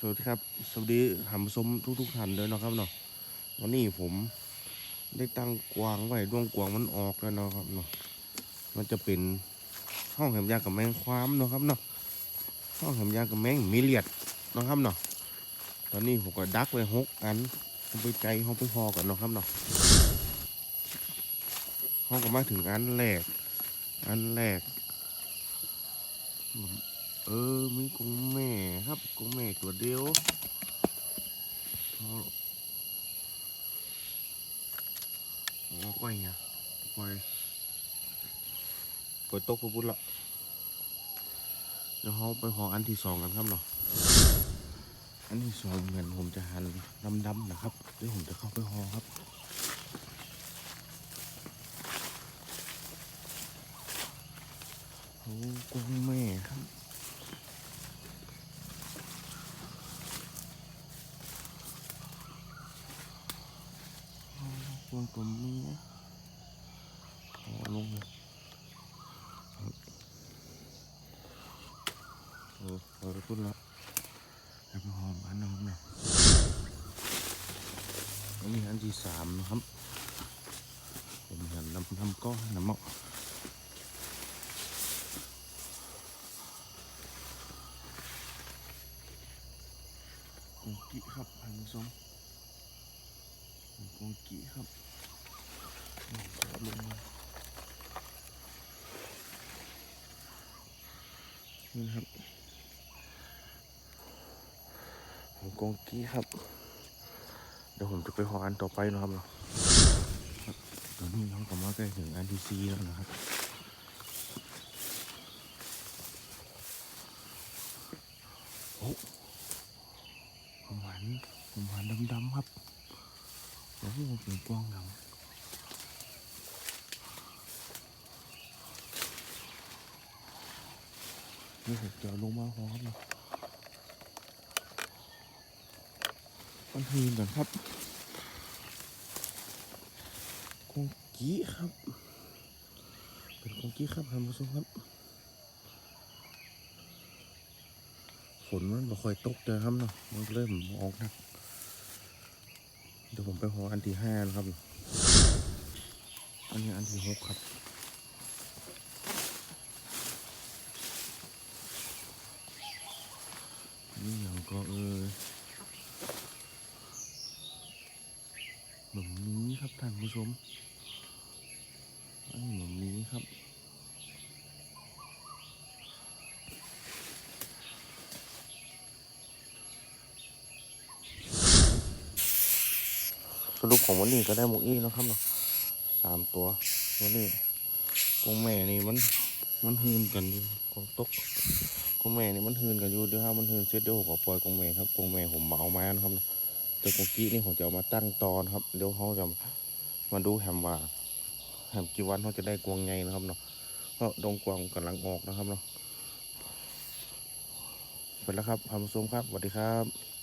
สวัสดีครับ สวัสดีหำสมทุกทุกท่านเลยเนาะครับเนาะวันนี้ผมได้ตั้งกวางไว้ดวงกวางมันออกแล้วเนาะครับเนาะมันจะเป็นห้องแหมยากับแมงความเนาะครับเนาะห้องแหมยากับแมงมิเลียดเนาะครับเนาะตอนนี้ผมก็ดักไว้หกอันผมไปใจห้องไปพอกันเนาะครับเนาะห้องก็มาถึงอันแรก อันแรก เออ มีกุ้งแม่ครับกุ้งแม่ตัวเดียวเอาเอาไปไงไปเปิดโต๊ะปุ๊บละเดี๋ยวเขาไปหออันที่สองกันครับเนาะอันที่สองเหมือนผมจะหันดำๆนะครับเดี๋ยวผมจะเข้าไปหอครับโอ้กุ้งแม่ครับ วง กลมนี้นะขอลงเลยเออเออขึ้นแล้วแล้วไปหอมอันนะครับเนี่ยอันนี้อันที่สามนะครับผมเห็นน้ำน้ำก้อนน้ำเมาะกุงกิครับท่านผู้ชมกงกีครับนี่ครับ ลงนี่นะครับผมกงกี้ครับ เดี๋ยวผมจะไปหออันต่อไปนะครับเนาะตอนนี้น้องก็มาใกล้ถึงอันที่ซีแล้วนะครับโอ้ผมหันผมหันดำๆครับโอ้โหเป็นกว้างหลั งนี่ผมจะลงมาพร้อมนะมันทีนก่อนครับกงกี้ครับ เป็นกงกี้ครับท่านผู้ชมครับ ฝนมันไม่ค่อยตกเลยครับเนาะ มันเริ่มออกนักเดี๋ยวผมไปหออันที่ห้านะครับ อันนี้อันที่หกครับ นี่องก็เออหนุ่มนี้ครับท่านผู้ชมอันนี้หนุ่มนี้ครับสรุปของวันนี้ก็ได้หมูอี้แล้วครับเนาะสามตัววันนี้กงแม่นี่มัน มันหืนกันอยู่กองตกกงแม่นี่มันหืนกันอยู่เดี๋ยวถ้ามันหืนเสร็จเดี๋ยวผมก็ปล่อยกงแม่ครับกงแม่ผมเมามานะครับเนาะแต่กงกี้นี่ผมจะเอามาตั้งตอนครับเดี๋ยวเขาจะมาดูแฮมว่าแฮมกี่วันเขาจะได้กวางไงนะครับเนาะเพราะดงกวางกำลังออกนะครับเนาะไปแล้วครับพามาชมครับสวัสดีครับ